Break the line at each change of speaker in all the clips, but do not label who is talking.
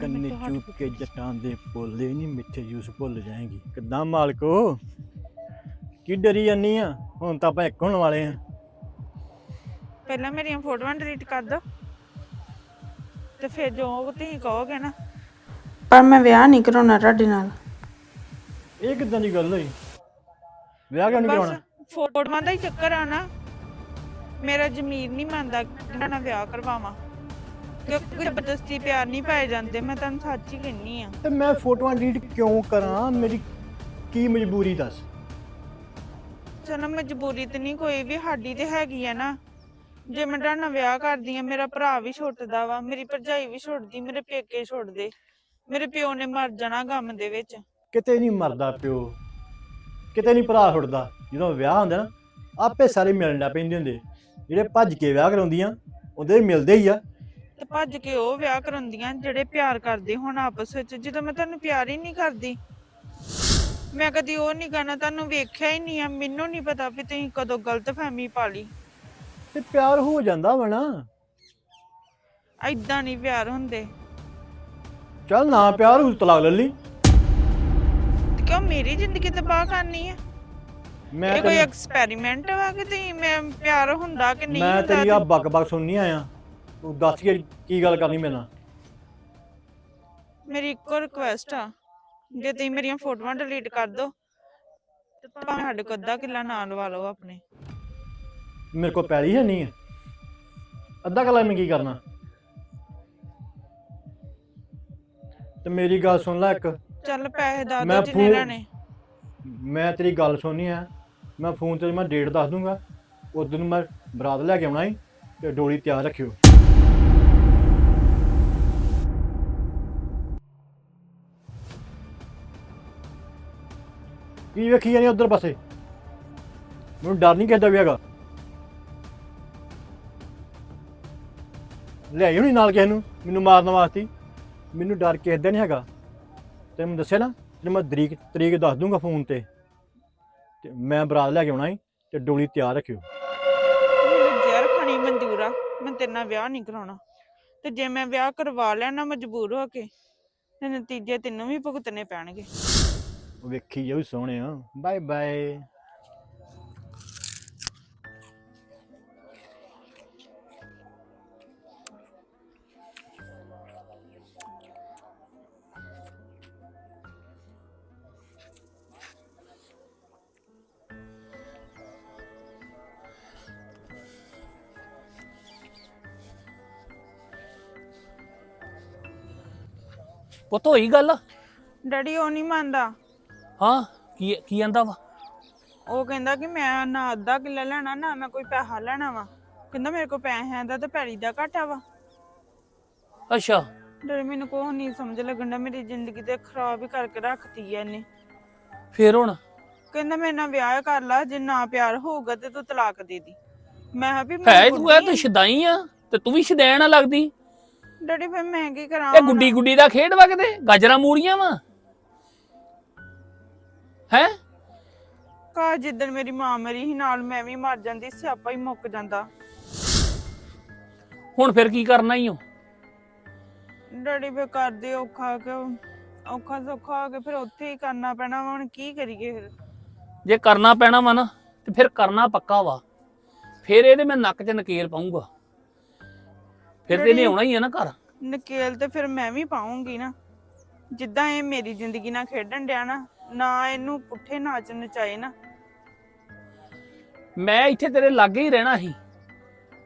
ਕੰਨੇ
ਮੈਂ ਤੁਹਾਡੇ
ਚੁੱਕ ਕੇ ਜਟਾਂ ਦੇ ਬੋਲੇ ਨਹੀਂ ਮਿੱਠੇ ਜੂਸ ਭੁੱਲ ਜਾਏਗੀ। ਕਿੱਦਾਂ ਮਾਲਕੋ ਕੀ ਡਰੀ ਜਾਨੀ ਆ? ਹੁਣ ਤਾਂ ਆਪਾਂ ਇੱਕ ਹੋਣ ਵਾਲੇ ਆ।
ਪਹਿਲਾਂ ਮੇਰੀਆਂ ਫੋਟੋਆਂ ਡਿਲੀਟ ਕਰ ਦੋ। ਤੇ ਫਿਰ ਜੋ ਤੁਸੀਂ ਕਹੋਗੇ ਨਾ।
ਪਰ ਮੈਂ ਵਿਆਹ ਨਹੀਂ ਕਰਾਉਣਾ ਤੁਹਾਡੇ ਨਾਲ।
ਇਹ ਕਿੱਦਾਂ ਦੀ ਗੱਲ ਹੋਈ? ਵਿਆਹ ਕਿਉਂ ਨਹੀਂ
ਬਸ
ਕਰਾਉਣਾ?
ਫੋਟੋਆਂ ਦਾ ਹੀ ਚੱਕਰ ਆ ਨਾ। ਮੇਰਾ ਜ਼ਮੀਰ ਨਹੀਂ ਮੰਨਦਾ ਕਿ ਇਹਨਾਂ ਨਾਲ ਵਿਆਹ ਕਰਵਾਵਾਂ। ਕਿਉਂਕਿ ਜ਼ਬਰਦਸਤੀ ਪਿਆਰ ਨਹੀਂ ਪਾਏ ਜਾਂਦੇ ਮੈਂ ਤੁਹਾਨੂੰ ਸੱਚ ਹੀ ਕਹਿੰਨੀ ਆ
ਤੇ ਮੈਂ ਫੋਟੋਆਂ ਡਿਲੀਟ ਕਿਉਂ ਕਰਾਂ? ਮੇਰੀ ਕੀ ਮਜਬੂਰੀ ਦੱਸ?
ਚਲੋ ਮਜਬੂਰੀ ਤੇ ਨਹੀਂ ਕੋਈ ਵੀ ਸਾਡੀ ਤੇ ਹੈਗੀ ਆ ਨਾ। ਜੇ ਮੈਂ ਤੁਹਾਡੇ ਨਾਲ ਵਿਆਹ ਕਰਦੀ ਆ ਮੇਰਾ ਭਰਾ ਵੀ ਛੁੱਟਦਾ ਵਾ ਮੇਰੀ ਭਰਜਾਈ ਵੀ ਛੁੱਟਦੀ ਮੇਰੇ ਪੇਕੇ ਛੁੱਟਦੇ। ਮੇਰੇ ਪਿਓ ਨੇ ਮਰ ਜਾਣਾ ਗਮ ਦੇ ਵਿੱਚ।
ਕਿਤੇ ਨਹੀਂ ਮਰਦਾ ਪਿਓ। ਕਿਤੇ ਨਹੀਂ ਭਰਾ ਛੁੱਟਦਾ। ਜਦੋਂ ਵਿਆਹ ਹੁੰਦਾ ਨਾ ਆਪੇ ਸਾਰੇ ਮਿਲਣ ਲੱਗ ਪੈਂਦੇ ਹੁੰਦੇ। ਜਿਹੜੇ ਭੱਜ ਕੇ ਵਿਆਹ ਕਰਾਉਂਦੀਆਂ ਉਹਦੇ ਮਿਲਦੇ ਹੀ ਆ।
ਤੇ ਭੱਜ ਕੇ ਉਹ ਵਿਆਹ ਕਰਾਉਂਦੀਆਂ ਜਿਹੜੇ ਪਿਆਰ ਕਰਦੇ ਹੁਣ ਆਪਸ ਵਿੱਚ। ਜਦੋਂ ਮੈਂ ਤੁਹਾਨੂੰ ਪਿਆਰ ਹੀ ਨਹੀਂ ਕਰਦੀ ਮੈਂ ਕਦੀ ਉਹ ਨਹੀਂ ਕਹਿਣਾ ਤੁਹਾਨੂੰ ਵੇਖਿਆ ਹੀ ਨਹੀਂ ਆ ਮੈਨੂੰ ਨਹੀਂ ਪਤਾ ਵੀ ਤੁਸੀਂ ਕਦੋਂ ਗਲਤ ਫਹਿਮੀ ਪਾ ਲਈ।
ਤੇ ਪਿਆਰ ਹੋ ਜਾਂਦਾ ਵਾ ਨਾ।
ਐਦਾਂ ਨਹੀਂ ਪਿਆਰ ਹੁੰਦੇ।
ਚੱਲ ਨਾ ਪਿਆਰ ਹੋ ਤਲਾਕ ਲੈ ਲਈ।
ਤੇ ਕਿਉਂ ਮੇਰੀ ਜ਼ਿੰਦਗੀ ਤਬਾਹ ਕਰਨੀ ਹੈ
ਮੈਂ
ਇਹ ਕੋਈ ਐਕਸਪੈਰੀਮੈਂਟ ਵਾ ਕਿ ਤੁਸੀਂ ਮੈਂ ਪਿਆਰ ਹੁੰਦਾ ਕਿ ਨਹੀਂ
ਮੈਂ
ਹੁੰਦਾ
ਤੇਰੀ ਆ
ਤੇ-
ਬੱਕ ਬੱਕ ਸੁਣਨੀ ਆਇਆ। ਤੂੰ ਦੱਸ ਕੇ ਕੀ ਗੱਲ ਕਰਨੀ ਮੇਰੇ ਨਾਲ?
ਮੇਰੀ ਇੱਕੋ ਰਿਕੁਐਸਟ ਆ। ਜੇ ਤੁਸੀਂ ਮੇਰੀਆਂ ਫੋਟੋਆਂ ਡਿਲੀਟ ਕਰ ਦੋ ਤੇ ਭਾਵੇਂ ਸਾਡੇ ਕੋਲ ਅੱਧਾ ਕਿੱਲਾ ਨਾ ਲਵਾ ਲਓ ਆਪਣੇ।
ਮੇਰੇ ਕੋਲ ਪੈਲੀ ਹੈ ਨਹੀਂ ਹੈ। ਅੱਧਾ ਕਲਾ ਮੈਂ ਕੀ ਕਰਨਾ? ਤੇ ਮੇਰੀ ਗੱਲ ਸੁਣ ਲੈ ਇੱਕ।
ਚੱਲ ਪੈਸੇ ਦਾ
ਮੈਂ
ਦੋ ਜਿੰਨੇ
ਫੋਨ-
ਲੈਣੇ।
ਮੈਂ ਤੇਰੀ ਗੱਲ ਸੁਣਨੀ ਆ ਮੈਂ ਫੋਨ ਤੇ ਮੈਂ ਡੇਟ ਦੱਸ ਦੂੰਗਾ। ਉਸ ਦਿਨ ਮੈਂ ਬਰਾਤ ਲੈ ਕੇ ਆਉਣਾ ਈ ਤੇ ਡੋਲੀ ਤਿਆਰ ਰੱਖਿਓ। ਕੀ ਵੇਖੀ ਜਾਨੀ ਉਧਰ ਪਾਸੇ? ਮੈਨੂੰ ਡਰ ਨਹੀਂ ਕਿਸੇ ਵੀ ਹੈਗਾ। ਲੈ ਆਈ ਹੋਣੀ ਨਾਲ ਕਿਸੇ ਨੂੰ, ਮੈਨੂੰ ਮਾਰਨ ਵਾਸਤੇ। ਮੈਨੂੰ ਡਰ ਕਿਸੇ ਨਹੀਂ ਹੈਗਾ। ਤੈਨੂੰ ਦੱਸਿਆ ਨਾ ਤੇ ਮੈਂ ਤਰੀਕ ਤਰੀਕ ਦੱਸ ਦੂੰਗਾ ਫੋਨ ਤੇ। ਤੇ ਮੈਂ ਬਰਾਤ ਲੈ ਕੇ ਆਉਣਾ ਈ, ਤੇ ਡੋਲੀ ਤਿਆਰ ਰੱਖਿਓ।
ਜ਼ਹਿਰ ਖਾਣੀ ਮਨਜ਼ੂਰ ਆ, ਮੈਂ ਤੇਰੇ ਨਾਲ ਵਿਆਹ ਨਹੀਂ ਕਰਾਉਣਾ। ਤੇ ਜੇ ਮੈਂ ਵਿਆਹ ਕਰਵਾ ਲਿਆ ਨਾ ਮਜਬੂਰ ਹੋ ਕੇ, ਤੇ ਨਤੀਜੇ ਤੈਨੂੰ ਵੀ ਭੁਗਤਣੇ ਪੈਣਗੇ।
ਵੇਖੀ ਜਾਊ ਸੋਹਣਿਆ ਬਾਏ ਬਾਏ।
ਪੁੱਤ ਹੋਈ ਗੱਲ?
ਡੈਡੀ ਉਹ ਨਹੀਂ ਮੰਨਦਾ।
ਹਾਂ? ਕੀ ਕੀ ਕਹਿੰਦਾ ਵਾ?
ਉਹ ਕਹਿੰਦਾ ਕਿ ਮੈਂ ਨਾ ਅੱਧਾ ਕਿੱਲਾ ਲੈਣਾ ਨਾ ਮੈਂ ਕੋਈ ਪੈਸਾ ਲੈਣਾ ਵਾ। ਕਹਿੰਦਾ ਮੇਰੇ ਕੋਲ ਪੈਸਿਆਂ ਦਾ ਤੇ ਪੈਲੀ ਦਾ ਘਾਟਾ ਵਾ।
ਅੱਛਾ।
ਡੈਡੀ ਮੈਨੂੰ ਕੋਹ ਨਹੀਂ ਸਮਝ ਲੱਗਣਾ ਮੇਰੀ ਜ਼ਿੰਦਗੀ ਤੇ ਖਰਾਬ ਹੀ ਕਰਕੇ ਰੱਖਤੀ ਐ ਇਹਨੇ।
ਫੇਰ ਹੁਣ?
ਕਹਿੰਦਾ ਮੇਰੇ ਨਾਲ ਵਿਆਹ ਕਰ ਲਾ ਜੇ ਨਾ ਪਿਆਰ ਹੋਊਗਾ ਤੇ ਤੂੰ ਤਲਾਕ ਦੇ ਦੀ। ਮੈਂ ਕਿਹਾ ਵੀ
ਹੈ
ਮੈਂ
ਤੂੰ ਐ ਤੂੰ ਸ਼ਦਾਈ ਆ ਤੇ ਤੂੰ ਵੀ ਸ਼ਦੈਣ ਆ ਲੱਗਦੀ।
ਡੈਡੀ ਫਿਰ ਮੈਂ ਕੀ ਕਰਾਂ
ਇਹ
ਹੁਣ?
ਗੁੱਡੀ ਗੁੱਡੀ ਦਾ ਖੇਡ ਵਾ ਕਿਤੇ? ਗਾਜਰਾਂ ਮੂੜੀਆਂ ਵਾ? ਹੈ?
ਕਾ ਜਿੱਦਣ ਮੇਰੀ ਮਾਂ ਮਰੀ ਸੀ ਨਾਲ ਮੈਂ ਵੀ ਮਰ ਜਾਂਦੀ ਸਿਆਪਾ ਹੀ ਮੁੱਕ ਜਾਂਦਾ।
ਹੁਣ ਫਿਰ ਕੀ ਕਰਨਾ ਈ ਓ?
ਡੈਡੀ ਫੇ ਕਰਦੇ ਔਖਾ ਕਿ ਔਖਾ ਸੌਖਾ ਹੋ ਕੇ ਫਿਰ ਉੱਥੇ ਹੀ ਕਰਨਾ ਪੈਣਾ ਵਾ ਹੁਣ ਕੀ ਕਰੀਏ ਫਿਰ?
ਜੇ ਕਰਨਾ ਪੈਣਾ ਵਾ ਨਾ ਤੇ ਫਿਰ ਕਰਨਾ ਪੱਕਾ ਵਾ। ਫਿਰ ਇਹਦੇ ਮੈਂ ਨੱਕ 'ਚ ਨਕੇਲ ਪਾਉਂਗਾ ਫਿਰ ਤੇ
ਜਿਹੜੀ-
ਆਉਣਾ ਹੀ ਆ ਨਾ ਘਰ।
ਨਕੇਲ ਤੇ ਫਿਰ ਮੈਂ ਵੀ ਪਾਉਂਗੀ ਨਾ। ਜਿੱਦਾਂ ਇਹ ਮੇਰੀ ਜ਼ਿੰਦਗੀ ਨਾਲ ਖੇਡਣ ਡਿਆ ਨਾ ਨਾ ਇਹਨੂੰ ਪੁੱਠੇ ਨਾਚ ਨਚਾਏ ਨਾ।
ਮੈਂ ਇੱਥੇ ਤੇਰੇ ਲਾਗੇ ਹੀ ਰਹਿਣਾ ਸੀ।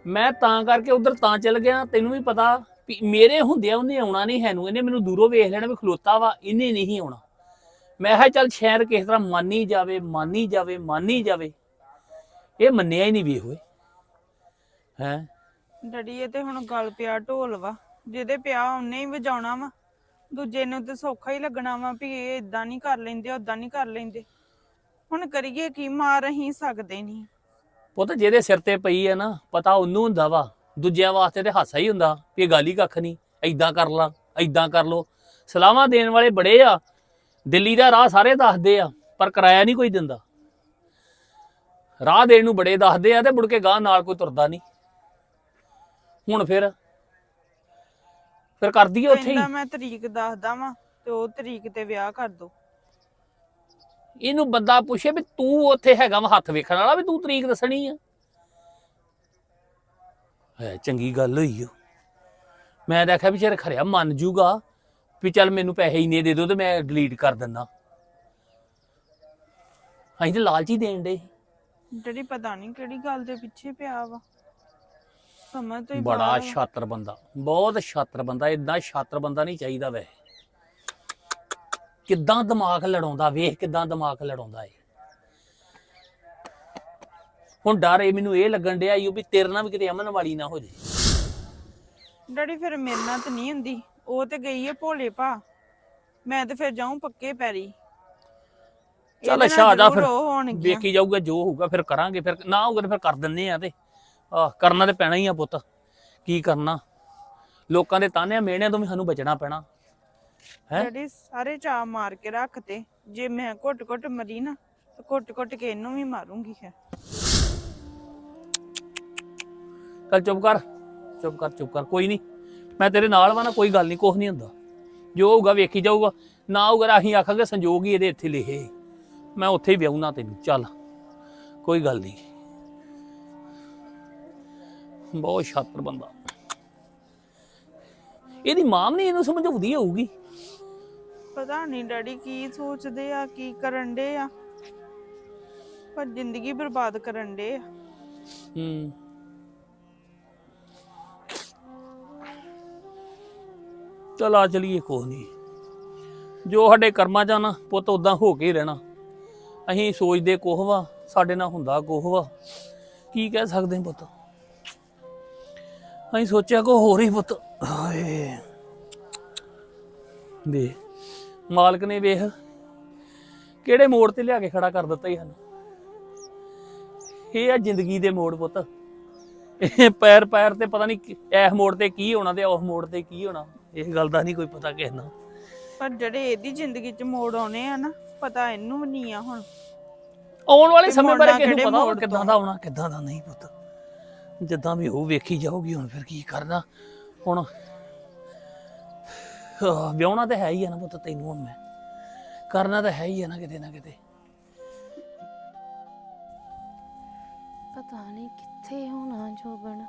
ਮੈਂ ਤਾਂ ਕਰਕੇ ਉਧਰ ਤਾਂ ਚਲ ਗਿਆ ਤੈਨੂੰ ਵੀ ਪਤਾ ਵੀ ਮੇਰੇ ਹੁੰਦਿਆਂ ਉਹਨੇ ਆਉਣਾ ਨਹੀਂ ਹੈ ਨੂੰ ਇਹਨੇ ਮੈਨੂੰ ਦੂਰੋਂ ਵੇਖ ਲੈਣਾ ਵੀ ਖਲੋਤਾ ਵਾ ਇਹਨੇ ਨਹੀਂ ਆਉਣਾ। ਮੈਂ ਕਿਹਾ ਚੱਲ ਸ਼ਾਇਦ ਕਿਸ ਤਰ੍ਹਾਂ ਮੰਨੀ ਜਾਵੇ ਮੰਨੀ ਜਾਵੇ ਮੰਨੀ ਜਾਵੇ। ਇਹ ਮੰਨਿਆ ਹੀ ਨਹੀਂ ਵੇ ਹੋਏ ਹੈ?
ਇਹ ਤੇ ਹੁਣ ਗੱਲ ਪਿਆ ਢੋਲ ਵਾ। ਜਿਹਦੇ ਪਿਆ ਉਹਨੇ ਹੀ ਵਜਾਉਣਾ ਵਾ। ਦੂਜੇ ਨੂੰ ਤੇ ਸੌਖਾ ਹੀ ਲੱਗਣਾ ਵਾ ਵੀ ਇਹ ਇਦਾਂ ਨਹੀਂ ਕਰ ਲੈਂਦੇ ਉਦਾਂ ਨਹੀਂ ਕਰ ਲੈਂਦੇ। ਹੁਣ ਕਰੀਏ ਕੀ, ਮਾਰ ਅਸੀਂ ਸਕਦੇ ਨਹੀਂ।
ਪੁੱਤ ਜਿਹਦੇ ਸਿਰ ਤੇ ਪਈ ਹੈ ਨਾ, ਪਤਾ ਉਹਨੂੰ ਹੁੰਦਾ ਵਾ, ਦੂਜਿਆਂ ਵਾਸਤੇ ਤੇ ਹਾਸਾ ਹੀ ਹੁੰਦਾ ਵੀ ਇਹ ਗੱਲ ਹੀ ਕੱਖ ਨਹੀਂ ਐਦਾਂ ਕਰ ਲਾ ਐਦਾਂ ਕਰ ਲੋ ਸਲਾਹਾਂ ਦੇਣ ਵਾਲੇ ਬੜੇ ਆ, ਦਿੱਲੀ ਦਾ ਰਾਹ ਸਾਰੇ ਦੱਸਦੇ ਆ, ਪਰ ਕਿਰਾਇਆ ਨਹੀਂ ਕੋਈ ਦਿੰਦਾ। ਰਾਹ ਦੇਣ ਨੂੰ ਬੜੇ ਦੱਸਦੇ ਆ ਤੇ ਮੁੜ ਕੇ ਗਾਂ ਨਾਲ ਕੋਈ ਤੁਰਦਾ ਨਹੀਂ। ਹੁਣ ਫਿਰ ਫਿਰ ਕਰ ਦਈਏ ਉੱਥੇ ਹੀ।
ਕਹਿੰਦਾ ਮੈਂ ਤਰੀਕ ਦੱਸਦਾ ਵਾਂ ਤੇ ਉਹ ਤਰੀਕ ਤੇ ਵਿਆਹ ਕਰ ਦੋ।
ਇਹਨੂੰ ਬੰਦਾ ਪੁੱਛੇ ਵੀ ਤੂੰ ਉੱਥੇ ਹੈਗਾ ਵਾ ਹੱਥ ਵੇਖਣ ਵਾਲਾ ਵੀ ਤੂੰ ਤਰੀਕ ਦੱਸਣੀ ਆ। ਹੈ ਚੰਗੀ ਗੱਲ ਹੋਈ ਓ। ਮੈਂ ਦੇਖਿਆ ਵੀ ਚਿਰ ਖਰਿਆ ਮੰਨ ਜੂਗਾ ਵੀ ਚੱਲ ਮੈਨੂੰ ਪੈਸੇ ਇੰਨੇ ਦੇ ਦਿਓ ਤੇ ਮੈਂ ਡਿਲੀਟ ਕਰ ਦਿੰਦਾ ਅਸੀਂ ਤੇ ਲਾਲਚੀ ਦੇਣ ਦੇ
ਜਿਹੜੀ ਪਤਾ ਨਹੀਂ ਕਿਹੜੀ ਗੱਲ ਦੇ ਪਿੱਛੇ ਪਿਆ ਵਾ। ਸਮਝ ਤੋਂ ਹੀ
ਬੜਾ
ਬਾਹਰ।
ਛਾਤਰ ਬੰਦਾ ਬਹੁਤ ਛਾਤਰ ਬੰਦਾ ਇਦਾਂ ਛਾਤਰ ਬੰਦਾ ਨਹੀਂ ਚਾਹੀਦਾ ਵੈ ਕਿੱਦਾਂ ਦਿਮਾਗ ਲੜਾਉਂਦਾ ਵੇਖ ਕਿੱਦਾਂ ਦਿਮਾਗ ਲੜਾਉਂਦਾ ਏ ਹੁਣ ਡਰ ਇਹ ਮੈਨੂੰ ਇਹ ਲੱਗਣ ਡਿਆ ਈ ਓ ਵੀ ਤੇਰੇ ਨਾਲ ਵੀ ਕਿਤੇ ਅਮਨ ਵਾਲੀ ਨਾ ਹੋ ਜੇ।
ਡੈਡੀ ਫਿਰ ਮੇਰੇ ਨਾਲ ਤਾਂ ਨਹੀਂ ਹੁੰਦੀ। ਉਹ ਤੇ ਗਈ ਹੈ ਭੋਲੇ ਭਾ। ਮੈਂ ਤੇ ਫਿਰ ਜਾਊਂ ਪੱਕੇ ਪੈਰੀ।
ਚੱਲ ਅੱਛਾ ਆ ਜਾ ਫਿਰ। ਵੇਖੀ ਜਾਊਗਾ ਜੋ ਹੋਊਗਾ ਫਿਰ ਕਰਾਂਗੇ। ਫਿਰ ਨਾ ਹੋਊਗਾ ਤੇ ਫਿਰ ਕਰ ਦਿੰਨੇ ਆ ਤੇ। ਆਹ ਕਰਨਾ ਤੇ ਪੈਣਾ ਹੀ ਆ ਪੁੱਤ। ਕੀ ਕਰਨਾ? ਲੋਕਾਂ ਦੇ ਤਾਨਿਆਂ ਮਿਹਣਿਆਂ ਤੋਂ ਵੀ ਸਾਨੂੰ ਬਚਣਾ ਪੈਣਾ। ਹੈਂ?
ਡੈਡੀ ਸਾਰੇ ਚਾ ਮਾਰ ਕੇ ਰੱਖਤੇ ਜੇ ਮੈਂ ਘੁੱਟ ਘੁੱਟ ਮਰੀ ਨਾ ਤਾਂ ਘੁੱਟ ਘੁੱਟ ਕੇ ਇਹਨੂੰ ਵੀ ਮਾਰੂੰਗੀ ਹੈ
ਚੱਲ ਚੁੱਪ ਕਰ। ਚੁੱਪ ਕਰ ਚੁੱਪ ਕਰ। ਕੋਈ ਨਹੀਂ। ਮੈਂ ਤੇਰੇ ਨਾਲ ਵਾ ਨਾ ਕੋਈ ਗੱਲ ਨਹੀਂ ਕੁਝ ਨਹੀਂ ਹੁੰਦਾ। ਜੋ ਹੋਊਗਾ ਵੇਖੀ ਜਾਊਗਾ। ਨਾ ਹੋਊਗਾ ਅਸੀਂ ਆਖਾਂਗੇ ਸੰਜੋਗ ਹੀ ਇਹਦੇ ਇੱਥੇ ਲਿਖੇ। ਮੈਂ ਉੱਥੇ ਹੀ ਵਿਆਹੁਣਾ ਤੈਨੂੰ। ਚੱਲ ਕੋਈ ਗੱਲ ਨਹੀਂ। ਬਹੁਤ ਛਾਤਰ ਬੰਦਾ। ਇਹਦੀ ਮਾਂ ਨੀ ਇਹਨੂੰ ਸਮਝਾਉਂਦੀ ਹੋਊਗੀ।
ਪਤਾ ਨਹੀਂ ਡੈਡੀ ਕੀ ਸੋਚਦੇ ਆ ਕੀ ਕਰਨ ਦੇ ਆ। ਪਰ ਜ਼ਿੰਦਗੀ ਬਰਬਾਦ ਕਰਨ ਦੇ ਆ।
ਹੂੰ। ਚਲ ਆ ਚਲੀਏ ਕੋਈ ਨਹੀਂ। ਜੋ ਸਾਡੇ ਕਰਮਾਂ ਚ ਆ ਨਾ ਪੁੱਤ ਉਦਾਂ ਹੋ ਕੇ ਹੀ ਰਹਿਣਾ। ਅਸੀਂ ਸੋਚਦੇ ਕੁਛ ਵਾ ਸਾਡੇ ਨਾਲ ਹੁੰਦਾ ਕੁਛ ਵਾ। ਕੀ ਕਹਿ ਸਕਦੇ ਹਾਂ ਪੁੱਤ? ਅਸੀਂ ਸੋਚਿਆ ਕੋ ਹੋਰ ਹੀ ਪੁੱਤ। ਹਾਏ। ਦੇ ਮਾਲਕ ਨੇ ਵੇਖ ਕਿਹੜੇ ਮੋੜ ਤੇ ਲਿਆ ਕੇ ਖੜਾ ਕਰ ਦਿੱਤਾ ਹੀ ਸਾਨੂੰ। ਇਹ ਆ ਜ਼ਿੰਦਗੀ ਦੇ ਮੋੜ ਪੁੱਤ। ਇਹ ਪੈਰ ਪੈਰ ਤੇ ਪਤਾ ਨਹੀਂ ਇਸ ਮੋੜ ਤੇ ਕੀ ਹੋਣਾ ਤੇ ਉਸ ਮੋੜ ਤੇ ਕੀ ਹੋਣਾ। ਇਹ ਗੱਲ ਦਾ ਨਹੀਂ ਕੋਈ ਪਤਾ ਕਿਸੇ ਨੂੰ
ਪਰ ਜਿਹੜੇ ਇਹਦੀ ਜ਼ਿੰਦਗੀ 'ਚ ਮੋੜ ਆਉਣੇ ਆ ਨਾ ਪਤਾ ਇਹਨੂੰ ਵੀ ਨਹੀਂ ਆ ਹੁਣ।
ਆਉਣ ਵਾਲੇ ਸਮੇਂ ਬਾਰੇ ਕਿਸੇ ਨੂੰ ਪਤਾ ਕਿੱਦਾਂ? ਦਾ ਆਉਣਾ ਕਿੱਦਾਂ ਦਾ ਨਹੀਂ ਪੁੱਤ। ਜਿੱਦਾਂ ਵੀ ਉਹ ਵੇਖੀ ਜਾਊਗੀ ਹੁਣ ਫਿਰ ਕੀ ਕਰਨਾ? ਹੁਣ ਆਹ, ਤਾਂ ਹੈ ਹੀ ਆ ਨਾ ਪੁੱਤ ਤੈਨੂੰ ਹੁਣ ਮੈਂ। ਕਰਨਾ ਤਾਂ ਹੈ ਹੀ ਆ ਨਾ ਕਿਤੇ ਨਾ ਕਿਤੇ।
ਪਤਾ ਨਹੀਂ ਕਿੱਥੇ ਹੋਣਾ ਜੋਬਨ।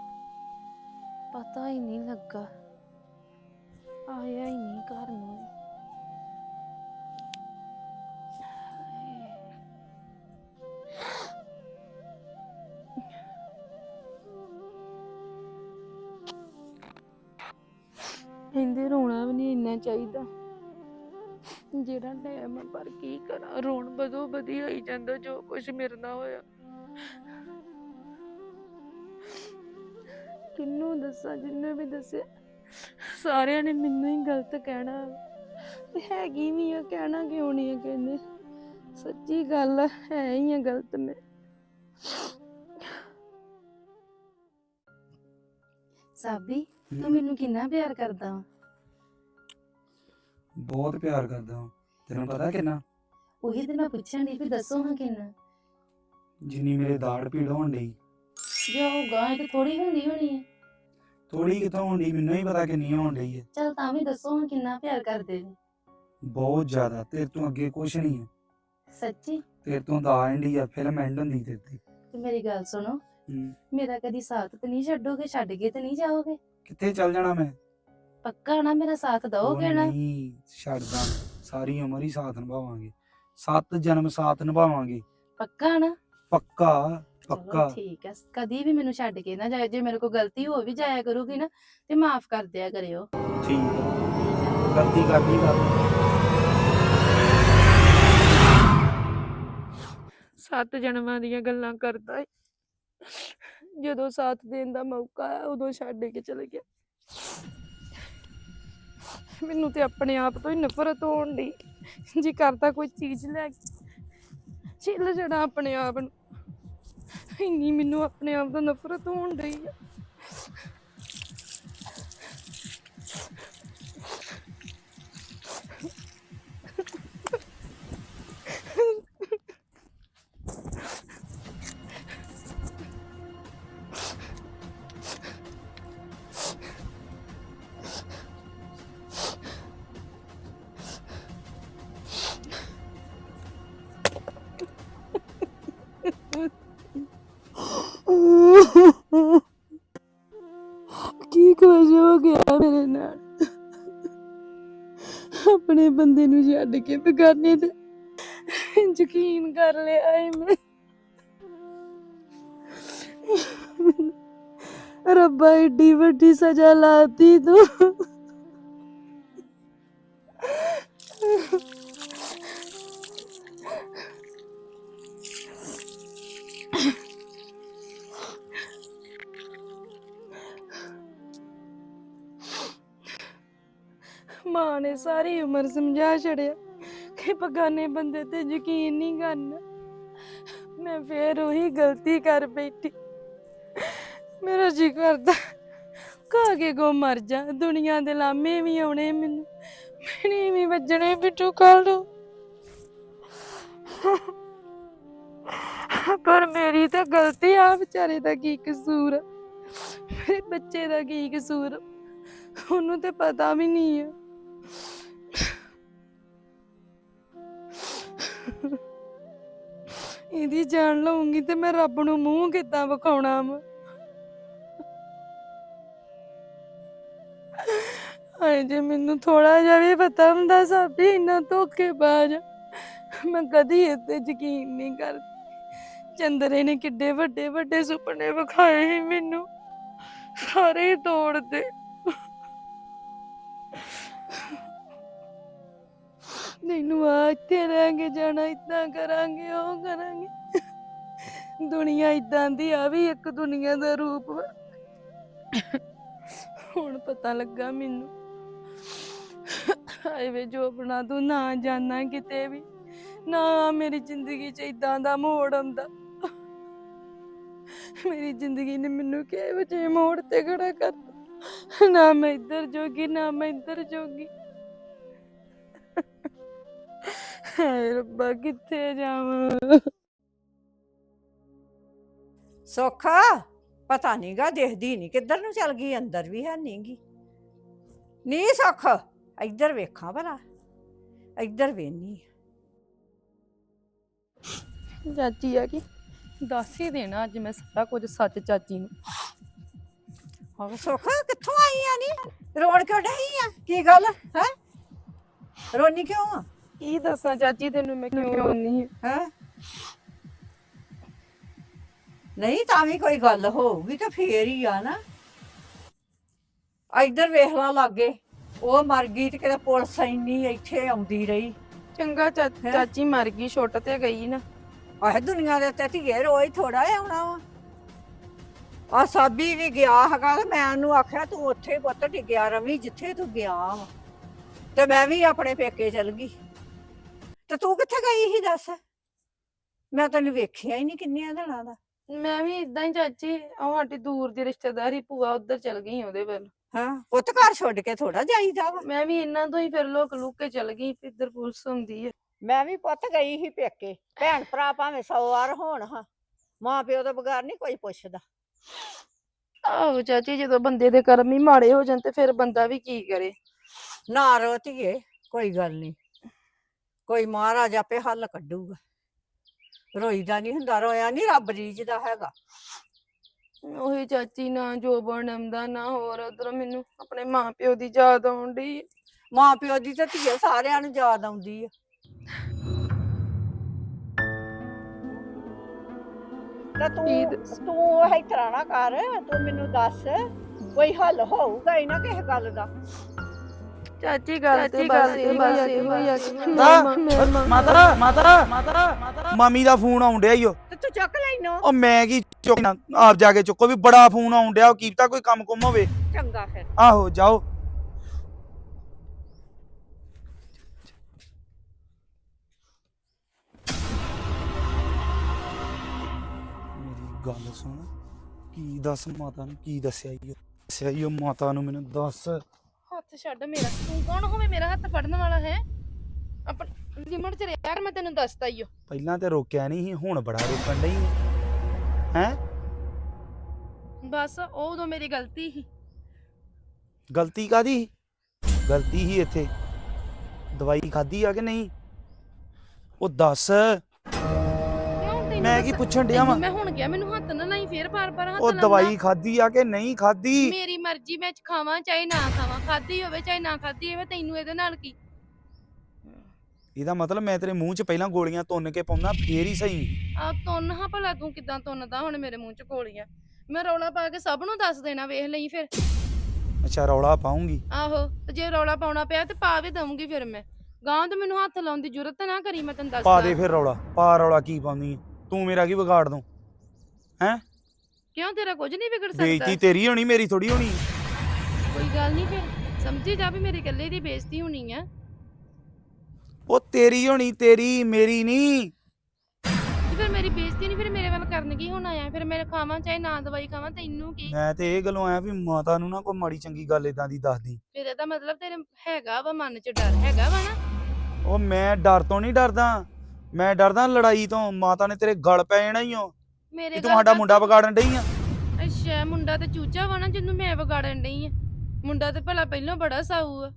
ਪਤਾ ਹੀ ਨਹੀਂ ਲੱਗਾ। ਆਇਆ ਹੀ ਨਹੀਂ ਘਰ ਨੂੰ। ਵੀ ਚਾਹੀਦਾ। ਜਿਹੜਾ ਟਾਈਮ ਪਰ ਕੀ ਕਰਾਂ? ਰੋਣ ਬਦੋ ਬਦੀ ਹੋਈ ਜਾਂਦਾ, ਜੋ ਕੁਝ ਮੇਰੇ ਨਾਲ ਹੋਇਆ। ਕਿੰਨੂੰ ਦੱਸਾਂ, ਜਿੰਨੂੰ ਵੀ ਦੱਸਿਆ ਸਾਰਿਆਂ ਨੇ ਮੈਨੂੰ ਹੀ ਗਲਤ ਕਹਿਣਾ। ਤੇ ਹੈਗੀ ਵੀ ਆ, ਕਹਿਣਾ ਕਿਉਂ ਨਹੀਂ ਕਹਿੰਦੇ ਸੱਚੀ ਗੱਲ ਹੈ ਹੀ ਆ ਗਲਤ ਮੈਂ। ਸਾਬੀ, ਤੂੰ ਮੈਨੂੰ ਕਿੰਨਾ ਪਿਆਰ ਕਰਦਾ ਵਾ?
ਬਹੁਤ ਪਿਆਰ ਕਰਦਾ ਹਾਂ ਤੈਨੂੰ ਪਤਾ ਕਿੰਨਾ?
ਉਹੀ ਤੇ ਮੈਂ ਪੁੱਛਣ ਦੀ ਵੀ ਦੱਸੋ ਹਾਂ ਕਿੰਨਾ।
ਜਿੰਨੀ ਮੇਰੇ ਦਾੜ ਪੀੜ ਹੋਣ ਡਈ।
ਜੇ ਉਹ ਗਾਂ ਤੇ ਥੋੜੀ ਹੁੰਦੀ ਹੋਣੀ ਹੈ
ਥੋੜੀ ਕਿਥੋਂ ਹੋਣ ਡਈ? ਮੈਨੂੰ ਹੀ ਪਤਾ ਕਿੰਨੀ ਹੋਣ ਡਈ ਹੈ
ਚਲ ਤਾਂ ਵੀ ਦੱਸੋ ਹਾਂ ਕਿੰਨਾ ਪਿਆਰ ਕਰਦੇ ਨੇ।
ਬਹੁਤ ਜ਼ਿਆਦਾ। ਤੇਰੇ ਤੋਂ ਅੱਗੇ ਕੁਛ ਨਹੀਂ ਹੈ
ਸੱਚੀ?
ਤੇਰੇ ਤੋਂ ਦਾ ਐਂਡੀ ਆ। ਫਿਲਮ ਐਂਡ ਹੁੰਦੀ ਤੇਰੇ ਤੇ।
ਤੇ ਮੇਰੀ ਗੱਲ ਸੁਣੋ।
ਹੂੰ।
ਮੇਰਾ ਕਦੀ ਸਾਥ ਤੇ ਨਹੀਂ ਛੱਡੋਗੇ? ਛੱਡ ਕੇ ਤੇ ਨਹੀਂ ਜਾਓਗੇ?
ਕਿੱਥੇ ਚੱਲ ਜਾਣਾ ਮੈਂ?
ਪੱਕਾ ਨਾ ਮੇਰਾ ਸਾਥ ਦਓਗੇ ਨਾ
ਨਹੀਂ ਛੱਡਦਾ। ਸਾਰੀ ਉਮਰ ਹੀ ਸਾਥ ਨਿਭਾਵਾਂਗੇ। ਸੱਤ ਜਨਮ ਸਾਥ ਨਿਭਾਵਾਂਗੇ।
ਪੱਕਾ ਨਾ
ਪੱਕਾ
ਚਲੋ
ਪੱਕਾ।
ਠੀਕ ਹੈ ਕਦੀ ਵੀ ਮੈਨੂੰ ਛੱਡ ਕੇ ਨਾ ਜਾਇਓ। ਜੇ ਮੇਰੇ ਕੋਲ ਗਲਤੀ ਹੋ ਵੀ ਜਾਇਆ ਕਰੂਗੀ ਨਾ ਤੇ ਮਾਫ ਕਰ ਦਿਆ ਕਰਿਓ।
ਠੀਕ ਗਲਤੀ ਕਰਨੀ ਕਰ
ਸੱਤ ਜਨਮਾਂ ਦੀਆਂ ਗੱਲਾਂ ਕਰਦਾ ਏ। ਜਦੋਂ ਸਾਥ ਦੇਣ ਦਾ ਮੌਕਾ ਆਇਆ ਉਦੋਂ ਛੱਡ ਕੇ ਚਲੇ ਗਿਆ। ਮੈਨੂੰ ਤੇ ਆਪਣੇ ਆਪ ਤੋਂ ਹੀ ਨਫ਼ਰਤ ਹੋਣ ਦੀ ਜੀ ਕਰਦਾ ਕੋਈ ਚੀਜ਼ ਲੈ ਕੇ, ਛਿੱਲ ਜਣਾ ਆਪਣੇ ਆਪ ਨੂੰ। ਇੰਨੀ ਮੈਨੂੰ ਆਪਣੇ ਆਪ ਤੋਂ ਨਫ਼ਰਤ ਹੋਣ ਰਹੀ ਆ। ਨਾਲ। ਆਪਣੇ ਬੰਦੇ ਨੂੰ ਛੱਡ ਕੇ ਬਗਾਨੇ ਤੇ ਯਕੀਨ ਕਰ ਲਿਆ ਏ ਮੈਂ। ਰੱਬਾ, ਏਡੀ ਵੱਡੀ ਸਜ਼ਾ ਲਾਤੀ ਤੂੰ। ਮਾਂ ਨੇ ਸਾਰੀ ਉਮਰ ਸਮਝਾ ਛੜਿਆ ਕਿ ਬਗਾਨੇ ਬੰਦੇ ਤੇ ਯਕੀਨ ਨਹੀਂ ਕਰਨਾ। ਮੈਂ ਫੇਰ ਉਹੀ ਗਲਤੀ ਕਰ ਬੈਠੀ। ਮੇਰਾ ਜੀ ਕਰਦਾ, ਖਾ ਕੇ ਗੋ ਮਰ ਜਾ। ਦੁਨੀਆ ਦੇ ਲਾਮੇ ਵੀ ਆਉਣੇ ਮੈਨੂੰ ਮੈਨੇ ਵੀ ਵੱਜਣੇ ਪਿੱਟੂ ਕੱਲ ਨੂੰ। ਪਰ ਮੇਰੀ ਤਾਂ ਗਲਤੀ ਆ, ਵਿਚਾਰੇ ਦਾ ਕੀ ਕਸੂਰ ਮੇਰੇ ਬੱਚੇ ਦਾ ਕੀ ਕਸੂਰ ਉਹਨੂੰ ਤੇ ਪਤਾ ਵੀ ਨਹੀਂ ਹੈ ਇਹਦੀ ਜਾਨ ਲਵਾਂਗੀ ਤੇ ਮੈਂ ਰੱਬ ਨੂੰ ਮੂੰਹ ਕਿੱਦਾਂ ਵਿਖਾਉਣਾ ਵਾ? ਹਾਏ ਜੇ ਮੈਨੂੰ ਥੋੜਾ ਜਿਹਾ ਵੀ ਪਤਾ ਹੁੰਦਾ ਸਾਬੀ ਇੰਨਾ ਧੋਖੇਬਾਜ਼ ਆ, ਮੈਂ ਕਦੀ ਇੱਥੇ ਯਕੀਨ ਨਹੀਂ ਕਰਦੀ। ਚੰਦਰੇ ਨੇ ਕਿੱਡੇ ਵੱਡੇ ਵੱਡੇ ਸੁਪਨੇ ਵਿਖਾਏ ਸੀ ਮੈਨੂੰ। ਸਾਰੇ ਹੀ ਤੋੜਦੇ। ਮੈਨੂੰ ਆ ਇੱਥੇ ਰਹਿ ਕੇ ਜਾਣਾ ਇਦਾਂ ਕਰਾਂਗੇ, ਉਹ ਕਰਾਂਗੇ। ਦੁਨੀਆ ਇਦਾਂ ਦੀ ਆ ਵੀ ਇੱਕ ਦੁਨੀਆ ਦਾ ਰੂਪ ਵਾ। ਹੁਣ ਪਤਾ ਲੱਗਾ ਮੈਨੂੰ। ਹਾਏ ਵੇ, ਜੋ ਬਣਾ ਤੂੰ ਨਾ ਜਾਣਾ ਕਿਤੇ ਵੀ। ਨਾ ਮੇਰੀ ਜ਼ਿੰਦਗੀ 'ਚ ਇਦਾਂ ਦਾ ਮੋੜ ਆਉਂਦਾ। ਮੇਰੀ ਜ਼ਿੰਦਗੀ ਨੇ ਮੈਨੂੰ ਕਿਹੋ ਜਿਹੇ ਮੋੜ ਤੇ ਖੜਾ ਕਰਤਾ। ਨਾ ਮੈਂ ਇੱਧਰ ਜੋਗੀ, ਨਾ ਮੈਂ ਇੱਧਰ ਜੋਗੀ। ਹਾਏ ਰੱਬਾ ਕਿੱਥੇ ਜਾਵਾਂ
ਸੁੱਖ ਪਤਾ ਨਹੀਂਗਾ ਦੇਖਦੀ ਨਹੀਂ ਕਿੱਧਰ ਨੂੰ ਚਲ ਗਈ ਅੰਦਰ ਵੀ ਹੈ ਨਹੀਂਗੀ ਨੀ ਸੁੱਖ ਇੱਧਰ ਵੇਖਾਂ ਭਲਾ ਇੱਧਰ ਵੇਨੀ
ਚਾਚੀ ਆ ਕਿ ਦੱਸ ਹੀ ਦੇਣਾ ਅੱਜ ਮੈਂ ਸਾਰਾ ਕੁਝ ਸੱਚ ਚਾਚੀ ਨੂੰ
ਹਾਂ ਸੁੱਖ ਕਿੱਥੋਂ ਆਈ ਆ ਨੀ ਰੋਣ ਕਿਉਂ ਡਈ ਆ ਕੀ ਗੱਲ ਹੈ ਰੋਣੀ ਕਿਉਂ ਆ
ਕੀ ਦੱਸਾਂ ਚਾਚੀ ਤੈਨੂੰ ਮੈਂ ਕਿਉਂ ਰੋਣੀ
ਹੈ? ਨਹੀਂ ਤਾਂ ਵੀ ਕੋਈ ਗੱਲ ਹੋਊਗੀ ਤਾਂ ਫੇਰ ਹੀ ਆ ਨਾ। ਇੱਧਰ ਵੇਖ ਲਾ ਲਾਗੇ ਉਹ ਮਰ ਗਈ ਤੇ ਕਿਤੇ ਪੁਲਿਸ ਇੰਨੀ ਇੱਥੇ ਆਉਂਦੀ ਰਹੀ।
ਚੰਗਾ ਚਾ-
ਹੈਂ?
ਚਾਚੀ ਮਰ ਗਈ ਛੁੱਟ ਤੇ ਗਈ ਨਾ।
ਆਹ ਦੁਨੀਆ ਦੇ ਉੱਤੇ ਧੀਏ ਰੋਜ਼ ਥੋੜਾ ਆਉਣਾ ਵਾ। ਆ ਸਾਬੀ ਵੀ ਗਿਆ ਹੈਗਾ ਤੇ ਮੈਂ ਉਹਨੂੰ ਆਖਿਆ ਤੂੰ ਉੱਥੇ ਪੁੱਤ ਟਿਕਿਆ ਰਵੀ ਜਿੱਥੇ ਤੂੰ ਗਿਆ ਵਾ। ਤੇ ਮੈਂ ਵੀ ਆਪਣੇ ਪੇਕੇ ਚਲ ਗਈ। ਤੇ ਤੂੰ ਕਿੱਥੇ ਗਈ ਸੀ ਦੱਸ? ਮੈਂ ਤੈਨੂੰ ਵੇਖਿਆ ਹੀ ਨਹੀਂ ਕਿੰਨਿਆਂ ਦਿਨਾਂ ਦਾ।
ਮੈਂ ਵੀ ਇਦਾਂ ਹੀ ਚਾਚੀ ਉਹ ਸਾਡੀ ਦੂਰ ਦੀ ਰਿਸ਼ਤੇਦਾਰੀ ਭੂਆ ਉੱਧਰ ਚਲ ਗਈ ਉਹਦੇ ਵੱਲ।
ਹਾਂ ਪੁੱਤ ਘਰ ਛੱਡ ਕੇ ਥੋੜਾ ਜਾਈਦਾ ਵਾ।
ਮੈਂ ਵੀ ਇਹਨਾਂ ਤੋਂ ਹੀ ਫਿਰ ਲੋਕ ਲੁੱਕ ਕੇ ਚਲ ਗਈ ਵੀ ਇੱਧਰ ਪੁਲਿਸ ਹੁੰਦੀ ਹੈ
ਮੈਂ ਵੀ ਪੁੱਤ ਗਈ ਸੀ ਪੇਕੇ। ਭੈਣ ਭਰਾ ਭਾਵੇਂ 100 ਵਾਰ ਹੋਣ ਹਾਂ ਮਾਂ ਪਿਓ ਤੋਂ ਬਗੈਰ ਨਹੀਂ ਕੋਈ ਪੁੱਛਦਾ।
ਆਹੋ ਚਾਚੀ ਜਦੋਂ ਬੰਦੇ ਦੇ ਕਰਮ ਹੀ ਮਾੜੇ ਹੋ ਜਾਣ ਤੇ ਫਿਰ ਬੰਦਾ ਵੀ ਕੀ ਕਰੇ।
ਨਾ ਰੋ ਧੀਏ ਕੋਈ ਗੱਲ ਨਹੀਂ ਕੋਈ ਮਹਾਰਾਜ ਆਪੇ ਹੱਲ ਕੱਢੂਗਾ। ਰੋਈਦਾ ਨਹੀਂ ਹੁੰਦਾ ਰੋਇਆ ਨਹੀਂ ਰੱਬ ਰੀਝਦਾ ਹੈਗਾ।
ਉਹੀ ਚਾਚੀ ਨਾ ਜੋ ਬਣਮਦਾ ਨਾ ਹੋਰ ਉਧਰ ਮੈਨੂੰ ਆਪਣੇ ਮਾਂ ਪਿਓ ਦੀ ਯਾਦ ਆਉਣ ਡਈ
ਮਾਂ ਪਿਓ ਦੀ ਤਾਂ ਧੀਏ ਸਾਰਿਆਂ ਨੂੰ ਯਾਦ ਆਉਂਦੀ ਆ ਤਾਂ
ਕੀ
ਤੂੰ
ਦੱਸ-
ਤੂੰ ਇਸ ਤਰ੍ਹਾਂ ਨਾ ਕਰ ਤੂੰ ਮੈਨੂੰ ਦੱਸ ਕੋਈ ਹੱਲ ਹੋਊਗਾ ਹੀ ਨਾ ਕਿਸੇ ਗੱਲ ਦਾ?
ਚਾਚੀ ਗੱਲ ਤੇ ਬਸ
ਗੱਲ ਤੇ
ਇਹੋ
ਬਸ
ਹੀ ਆ ਕਿ
ਇਹੋ ਮਾਤਾ, ਮਾਤਾ ਮਾਤਾ ਮਾਤਾ। ਮਾਮੀ ਦਾ ਫੋਨ ਆਉਣ ਡਿਆ ਈ ਓ।
ਤੇ ਤੂੰ ਚੱਕ ਲੈਨੋ
ਉਹ ਮੈਂ ਕੀ ਚੁੱਕਣਾ ਆਪ ਜਾ ਕੇ ਚੁੱਕੋ ਵੀ ਬੜਾ ਫੋਨ ਆਉਣ ਡਿਆ ਉਹ ਕੀਤਾ ਕੋਈ ਕੰਮ ਕੁਮ ਹੋਵੇ।
ਚੰਗਾ ਫਿਰ।
ਆਹੋ ਜਾਓ। ਮੇਰੀ ਗੱਲ ਸੁਣ। ਕੀ ਦੱਸ ਮਾਤਾ ਨੂੰ? ਕੀ ਦੱਸਿਆ ਈ ਓ? ਦੱਸਿਆ ਈ ਓ ਮਾਤਾ ਨੂੰ ਮੈਨੂੰ? ਦੱਸ।
ਹੱਥ ਛੱਡ ਮੇਰਾ। ਤੂੰ ਕੌਣ ਹੋਵੇ? ਮੇਰਾ ਹੱਥ ਫੜਨ ਵਾਲਾ ਹੈ। ਆਪਣ ਲਿਮਟ ਚ ਰਹਿ ਯਾਰ ਮੈਂ ਤੈਨੂੰ ਦੱਸਤਾ ਈ ਓ।
ਪਹਿਲਾਂ ਤੇ ਰੋਕਿਆ ਨਹੀਂ ਸੀ ਹੁਣ ਬੜਾ ਰੋਕਣ ਡਈ ਹੈ?
ਬਸ ਉਹ ਉਦੋਂ ਮੇਰੀ ਗਲਤੀ ਸੀ।
ਗਲਤੀ ਕਾਦੀ ਗਲਤੀ ਹੀ ਇੱਥੇ। ਦਵਾਈ ਖਾਦੀ ਆ ਕਿ ਨਹੀਂ? ਉਹ ਦੱਸ।
ਕਿਉਂ ਤੈਨੂੰ
ਮੈਂ ਕੀ
ਦੱਸਾਂ?
ਪੁੱਛਣ ਡਿਆ ਵਾਂ?
ਤੈਨੂੰ ਮੈਂ ਹੁਣ ਗਿਆ ਮੈਨੂੰ ਹੱਥ ਨਾ ਲਾਈ ਫੇਰ ਬਾਰ ਬਾਰ ਹੱਥ
ਉਹ। ਦਵਾਈ ਖਾਦੀ ਆ ਕਿ ਨਹੀਂ ਖਾਦੀ
ਮੇਰੀ ਮਰਜ਼ੀ ਮੈਂ ਖਾਵਾਂ ਚਾਹੇ ਨਾ ਖਾਵਾਂ। ਖਾਧੀ ਹੋਵੇ ਚਾਹੇ ਨਾ ਖਾਧੀ ਹੋਵੇ ਤੈਨੂੰ ਇਹਦੇ ਨਾਲ ਕੀ?
ਇਹਦਾ ਮਤਲਬ ਮੈਂ ਤੇਰੇ ਮੂੰਹ 'ਚ ਪਹਿਲਾਂ ਗੋਲੀਆਂ ਤੁੰਨ ਕੇ ਪਾਉਣਾ ਫੇਰ ਹੀ ਸਹੀ।
ਆ ਤੁੰਨ ਹਾਂ ਭਲਾ ਤੂੰ ਕਿਦਾਂ ਤੁੰਨਦਾ ਹੁਣ ਮੇਰੇ ਮੂੰਹ ਚ ਗੋਲੀਆਂ। ਮੈਂ ਰੌਲਾ ਪਾ ਕੇ ਸਭ ਨੂੰ ਦੱਸ ਦੇਣਾ ਵੇਖ ਲਈ ਫਿਰ।
ਅੱਛਾ ਰੌਲਾ ਪਾਉਂਗੀ?
ਆਹੋ ਤੇ ਜੇ ਰੌਲਾ ਪਾਉਣਾ ਪਿਆ ਤੇ ਪਾ ਵੀ ਦਊਂਗੀ ਫਿਰ ਮੈਂ। ਗਾਂ ਤੇ ਮੈਨੂੰ ਹੱਥ ਲਾਉਣ ਦੀ ਜ਼ਰੂਰਤ ਨਾ ਕਰੀ ਮੈਂ ਤੈਨੂੰ ਦੱਸਦਾ।
ਪਾ ਦੇ ਫਿਰ ਰੌਲਾ ਪਾ ਰੌਲਾ ਕੀ ਪਾਉਂਦੀ ਹੈ? ਤੂੰ ਮੇਰਾ ਕੀ ਵਿਗਾੜ ਦੂੰ
ਕਿਉਂ ਤੇਰਾ ਕੁਝ ਨਹੀਂ ਵਿਗੜ
ਬੇਇੱਜ਼ਤੀ
ਸਕਦਾ
ਤੇਰੀ ਹੋਣੀ ਮੇਰੀ ਥੋੜੀ ਹੋਣੀ।
ਕੋਈ ਗੱਲ ਨਹੀਂ ਫਿਰ। ਸਮਝੀ ਜਾ ਵੀ ਮੇਰੇ ਇਕੱਲੇ ਦੀ ਬੇਇੱਜ਼ਤੀ ਹੋਣੀ ਆ।
ਉਹ ਤੇਰੀ ਹੋਣੀ ਤੇਰੀ ਮੇਰੀ ਨਹੀਂ
ਤੇ ਫਿਰ ਮੇਰੀ ਬੇਇੱਜ਼ਤੀ ਨਹੀਂ ਫਿਰ ਮੇਰੇ ਵੱਲ ਕਰਨ ਕੀ ਹੋਣਾ ਆ ਫਿਰ ਮੇਰੇ ਖਾਵਾਂ ਚਾਹੇ ਨਾ ਦਵਾਈ ਖਾਵਾਂ ਤੈਨੂੰ ਕੀ?
ਮੈਂ ਤੇ ਇਹ ਗੱਲੋਂ ਆਇਆ ਵੀ ਮਾਤਾ ਨੂੰ ਨਾ ਕੋਈ ਮਾੜੀ ਚੰਗੀ ਗੱਲ ਇਦਾਂ ਦੀ ਦੱਸਦੀ।
ਫਿਰ ਇਹਦਾ ਮਤਲਬ ਤੇਰੇ ਹੈਗਾ ਵਾ ਮਨ ਚ ਡਰ ਹੈਗਾ ਵਾ ਨਾ?
ਉਹ ਮੈਂ ਡਰ ਤੋਂ ਨਹੀਂ ਡਰਦਾ। ਮੈਂ ਡਰਦਾ ਲੜਾਈ ਤੋਂ। ਮਾਤਾ ਨੇ ਤੇਰੇ ਗਲ ਪੈ ਜਾਣਾ ਹੀ ਓ।
ਮੇਰੇ
ਕਿ ਤੂੰ
ਗੱਲ
ਸਾਡਾ ਮੁੰਡਾ ਵਿਗਾੜਨ ਡਈ ਆ।
ਅੱਛਾ ਮੁੰਡਾ ਤੇ ਚੂਚਾ ਵਾ ਨਾ ਜਿਹਨੂੰ ਮੈਂ ਵਿਗਾੜਨ ਡਈ ਆ। ਮੁੰਡਾ ਤੇ ਭਲਾ ਪਹਿਲਾਂ ਬੜਾ ਸਾਊ ਆ।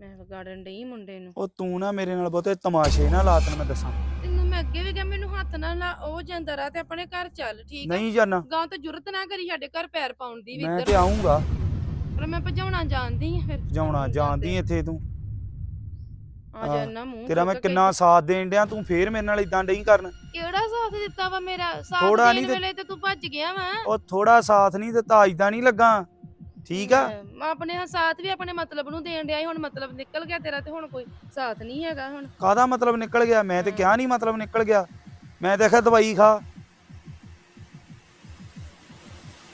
ਮੈਂ ਵਿਗਾੜਨ ਡਈ ਮੁੰਡੇ ਨੂੰ।
ਉਹ ਤੂੰ ਨਾ ਮੇਰੇ ਨਾਲ ਬਹੁਤੇ ਤਮਾਸ਼ੇ ਨਾ ਲਾ ਤੈਨੂੰ ਮੈਂ ਦੱਸਾਂ।
ਤੈਨੂੰ ਮੈਂ ਅੱਗੇ ਵੀ ਕਿਹਾ ਮੈਨੂੰ ਹੱਥ ਨਾ ਲਾ ਉਹ ਜਾਂਦਾ ਰਾ ਤੇ ਆਪਣੇ ਘਰ ਚੱਲ ਠੀਕ ਆ?
ਨਹੀਂ ਜਾਣਾ।
ਗਾਂ ਤੋਂ ਜੁਰਤ ਨਾ ਕਰੀ ਸਾਡੇ ਘਰ ਪੈਰ ਪਾਉਣ ਦੀ ਵੀ
ਮੈਂ ਤੇ
ਇੱਧਰ
ਆਉਂਗਾ
ਪਰ ਮੈਂ ਭਜਾਉਣਾ ਜਾਣਦੀ ਆ ਫਿਰ।
ਜਾਉਣਾ ਜਾਣਦੀ ਇੱਥੇ ਤੂੰ।
ਆ
ਹਾਂ,
ਜਾਨਾ ਮੂੰਹ
ਤੇਰਾ ਮੈਂ
ਚੁੱਕ ਕੇ।
ਕਿੰਨਾ ਸਾਥ ਦੇਣ ਡਿਆ ਤੂੰ ਫੇਰ ਮੇਰੇ ਨਾਲ ਇਦਾਂ ਡਈ ਕਰਨ।
ਕਿਹੜਾ ਸਾਥ ਦਿੱਤਾ ਵਾ ਮੇਰਾ? ਸਾਥ
ਥੋੜ੍ਹਾ
ਦੇਣ ਵੇਲੇ ਤੇ ਤੂੰ ਭੱਜ ਗਿਆ ਵਾ।
ਉਹ ਥੋੜਾ ਸਾਥ ਨਹੀਂ ਦਿੱਤਾ ਇਦਾਂ ਨਹੀਂ ਲੱਗਾ। ਠੀਕ ਆ?
ਮੈਂ ਆਪਣੇ ਹਾਂ ਸਾਥ ਵੀ ਆਪਣੇ ਮਤਲਬ ਨੂੰ ਦੇਣ ਡਿਆ ਸੀ, ਹੁਣ ਮਤਲਬ ਨਿਕਲ ਗਿਆ ਤੇਰਾ ਤੇ ਹੁਣ ਕੋਈ ਸਾਥ ਨਹੀਂ ਹੈਗਾ ਹੁਣ।
ਕਾਦਾ ਮਤਲਬ ਨਿਕਲ ਗਿਆ? ਮੈਂ ਤੇ ਕਿਹਾ ਨਹੀਂ ਮਤਲਬ ਨਿਕਲ ਗਿਆ। ਮੈਂ ਤੇ ਆਖਿਆ ਦਵਾਈ ਖਾ।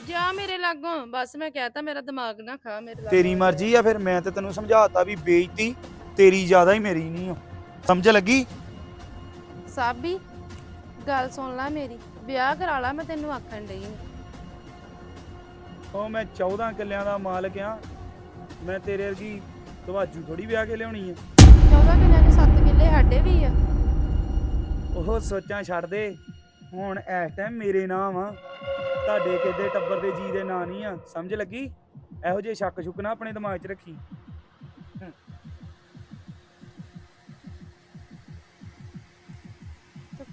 ਜਾ ਮੇਰੇ ਲਾਗੋਂ ਬਸ ਮੈਂ ਕਹਿਤਾ ਮੇਰਾ ਦਿਮਾਗ ਨਾ ਖਾ ਮੇਰੇ ਲਾਗੋਂ।
ਤੇਰੀ ਮਰਜ਼ੀ ਆ ਫਿਰ ਮੈਂ ਤੇ ਤੈਨੂੰ ਸਮਝਾਤਾ ਵੀ ਬੇਇੱਜ਼ਤੀ ਤੇਰੀ ਜ਼ਿਆਦਾ ਹੀ ਮੇਰੀ ਨਹੀਂ ਆ। ਸਮਝ ਲੱਗੀ?
ਸਾਬੀ ਗੱਲ ਸੁਣ ਲੈ ਮੇਰੀ ਵਿਆਹ ਕਰਾ ਲਾ ਮੈਂ ਤੈਨੂੰ ਆਖਣ ਡਈ ਆਂ।
ਉਹ ਮੈਂ 14 ਕਿੱਲਿਆਂ ਦਾ ਮਾਲਕ ਆ। ਮੈਂ ਤੇਰੇ ਵਰਗੀ ਦਵਾਜੂ ਥੋੜੀ ਵਿਆਹ ਕੇ ਲਿਆਉਣੀ ਆ।
ਚੌਦਾਂ ਕਿੱਲਿਆਂ ਦੇ 7 ਕਿੱਲੇ ਸਾਡੇ ਵੀ ਆ।
ਉਹ ਸੋਚਾਂ ਛੱਡ ਦੇ। ਹੁਣ ਇਸ ਟਾਈਮ ਮੇਰੇ ਨਾਮ ਆ। ਤੁਹਾਡੇ ਕਿਤੇ ਟੱਬਰ ਦੇ ਜੀ ਦੇ ਨਾਂ ਨਹੀਂ ਆ। ਸਮਝ ਲੱਗੀ? ਇਹੋ ਜਿਹੇ ਸ਼ੱਕ ਸ਼ੁਕ ਨਾ ਆਪਣੇ ਦਿਮਾਗ 'ਚ ਰੱਖੀ।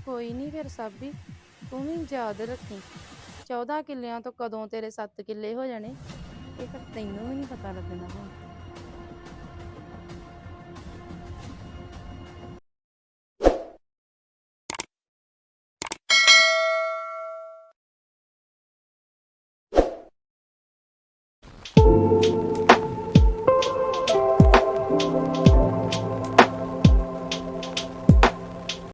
ਕੋਈ ਨਹੀਂ ਫਿਰ ਸਾਬੀ ਤੂੰ ਵੀ ਯਾਦ ਰੱਖੀ। 14 ਕਿੱਲਿਆਂ ਤੋਂ ਕਦੋਂ ਤੇਰੇ 7 ਕਿੱਲੇ ਹੋ ਜਾਣੇ? ਇਹ ਤਾਂ ਤੈਨੂੰ ਵੀ ਨਹੀਂ ਪਤਾ ਲੱਗਣਾ ਹੁਣ